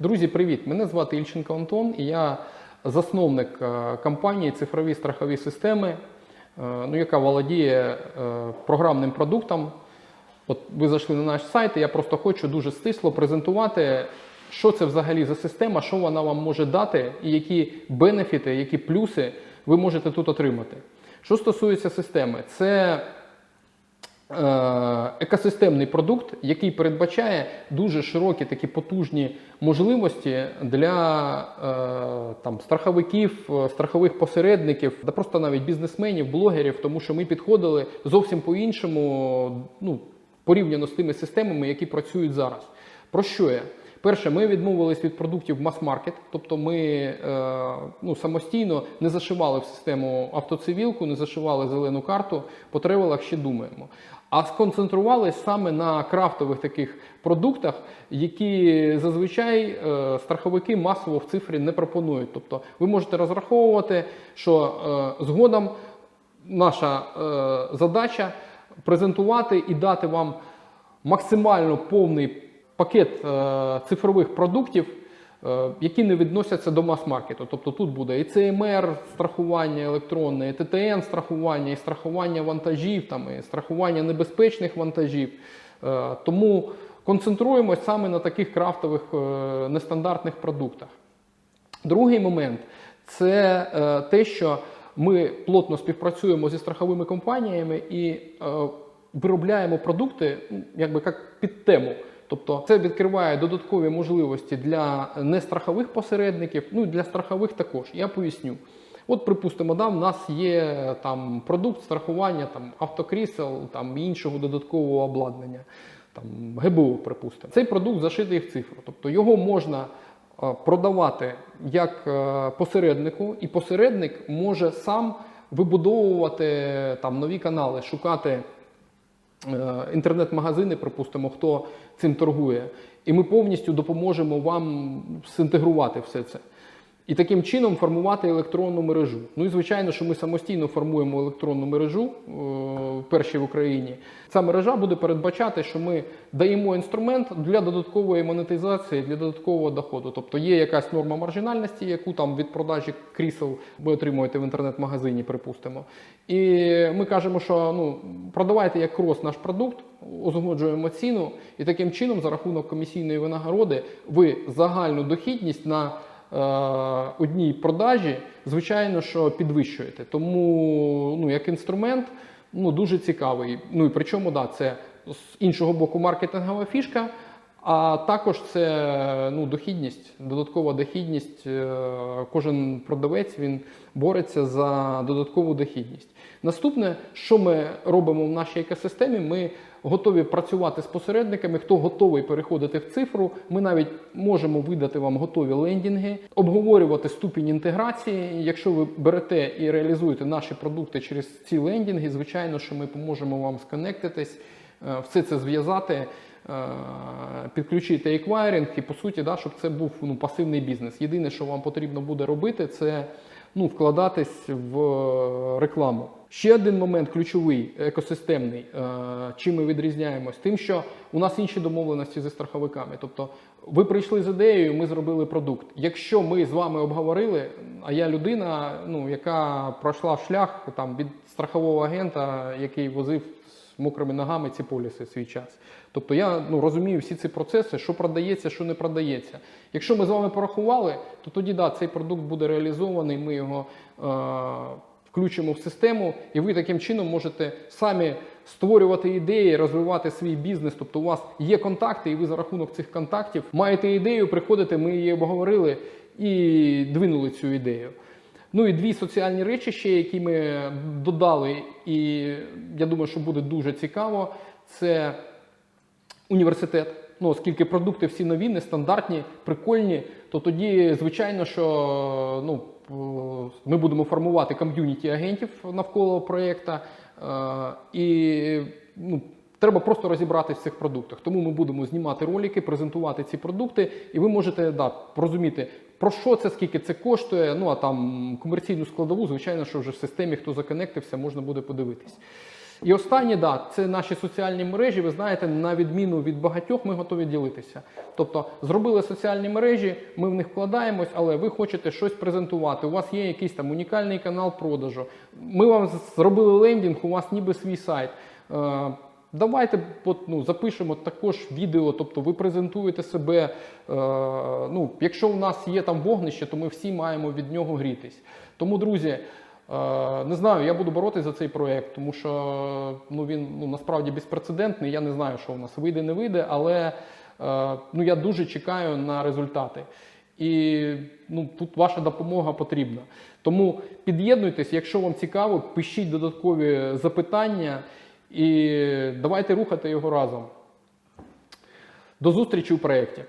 Друзі, привіт! Мене звати Ільченко Антон, і я засновник е, компанії цифрові страхові системи, е, ну, яка володіє е, програмним продуктом. От ви зайшли на наш сайт, і я просто хочу дуже стисло презентувати, що це взагалі за система, що вона вам може дати, і які бенефіти, які плюси ви можете тут отримати. Що стосується системи, це екосистемний продукт, який передбачає дуже широкі такі потужні можливості для е, там, страховиків, е, страхових посередників, та просто навіть бізнесменів, блогерів, тому що ми підходили зовсім по-іншому, ну, порівняно з тими системами, які працюють зараз. Про що я? Перше, ми відмовились від продуктів мас-маркет, тобто ми е, ну, самостійно не зашивали в систему автоцивілку, не зашивали зелену карту, по тревелах ще думаємо. А сконцентрувалися саме на крафтових таких продуктах, які зазвичай е, страховики масово в цифрі не пропонують. Тобто ви можете розраховувати, що е, згодом наша задача презентувати і дати вам максимально повний пакет е, цифрових продуктів, е, які не відносяться до мас-маркету. Тобто тут буде і CMR страхування електронне, і ТТН страхування, і страхування вантажів, там, і страхування небезпечних вантажів. Е, тому концентруємось саме на таких крафтових нестандартних продуктах. Другий момент це те, що ми плотно співпрацюємо зі страховими компаніями і виробляємо продукти ну, якби як під тему. Тобто це відкриває додаткові можливості для нестрахових посередників, ну і для страхових також. Я поясню. От, припустимо, да, в нас є там продукт страхування, там автокрісел, там іншого додаткового обладнання, там ГБО, припустимо. Цей продукт зашитий в цифру. Тобто його можна е, продавати як е, посереднику, і посередник може сам вибудовувати там нові канали, шукати інтернет-магазини, припустимо, хто цим торгує. І ми повністю допоможемо вам синтегрувати все це. І таким чином формувати електронну мережу. Ну і звичайно, що ми самостійно формуємо електронну мережу е, перші в Україні. Ця мережа буде передбачати, що ми даємо інструмент для додаткової монетизації, для додаткового доходу. Тобто є якась норма маржинальності, яку там від продажі крісел ви отримуєте в інтернет-магазині, припустимо. І ми кажемо, що ну продавайте як крос наш продукт, узгоджуємо ціну, і таким чином, за рахунок комісійної винагороди, ви загальну дохідність на одній продажі, звичайно, що підвищуєте. Тому ну, як інструмент ну, дуже цікавий. Ну і причому, да, це з іншого боку маркетингова фішка. А також це ну, дохідність, додаткова дохідність. Е, Кожен продавець він бореться за додаткову дохідність. Наступне, що ми робимо в нашій екосистемі, ми готові працювати з посередниками. Хто готовий переходити в цифру, ми навіть можемо видати вам готові лендінги, обговорювати ступінь інтеграції. Якщо ви берете і реалізуєте наші продукти через ці лендінги, звичайно, що ми поможемо вам сконектитись, е, все це зв'язати. Е, Підключити еквайринг і по суті, да, щоб це був ну, пасивний бізнес. Єдине, що вам потрібно буде робити, це ну, вкладатись в рекламу. Ще один момент ключовий, екосистемний, е, чим ми відрізняємось, тим, що у нас інші домовленості зі страховиками. Тобто, ви прийшли з ідеєю, ми зробили продукт. Якщо ми з вами обговорили, а я людина, ну, яка пройшла шлях там, від страхового агента, який возив мокрими ногами ці поліси свій час. Тобто я ну, розумію всі ці процеси, що продається, що не продається. Якщо ми з вами порахували, то тоді да, цей продукт буде реалізований, ми його е, включимо в систему, і ви таким чином можете самі створювати ідеї, розвивати свій бізнес. Тобто у вас є контакти, і ви за рахунок цих контактів маєте ідею, приходите, ми її обговорили і двинули цю ідею. Ну і дві соціальні речі ще, які ми додали, і я думаю, що буде дуже цікаво. Це університет. Ну, оскільки продукти всі нові, нестандартні, прикольні, то тоді, звичайно, що ну, е, ми будемо формувати ком'юніті агентів навколо проєкту. Е, і ну, треба просто розібратися в цих продуктах. Тому ми будемо знімати ролики, презентувати ці продукти, і ви можете да, розуміти, про що це, скільки це коштує. Ну а там комерційну складову, звичайно, що вже в системі, хто законектився, можна буде подивитись. І останнє, да, це наші соціальні мережі. Ви знаєте, на відміну від багатьох, ми готові ділитися. Тобто, зробили соціальні мережі, ми в них вкладаємось, але ви хочете щось презентувати. У вас є якийсь там унікальний канал продажу. Ми вам зробили лендінг, у вас ніби свій сайт. Давайте ну, запишемо також відео, тобто ви презентуєте себе. Е, ну, якщо у нас є там вогнище, то ми всі маємо від нього грітись. Тому, друзі, е, не знаю, я буду боротися за цей проект, тому що ну, він ну, насправді безпрецедентний. Я не знаю, що у нас вийде, не вийде, але е, ну, я дуже чекаю на результати. І ну, тут ваша допомога потрібна. Тому під'єднуйтесь, якщо вам цікаво, пишіть додаткові запитання і давайте рухати його разом. До зустрічі у проєкті.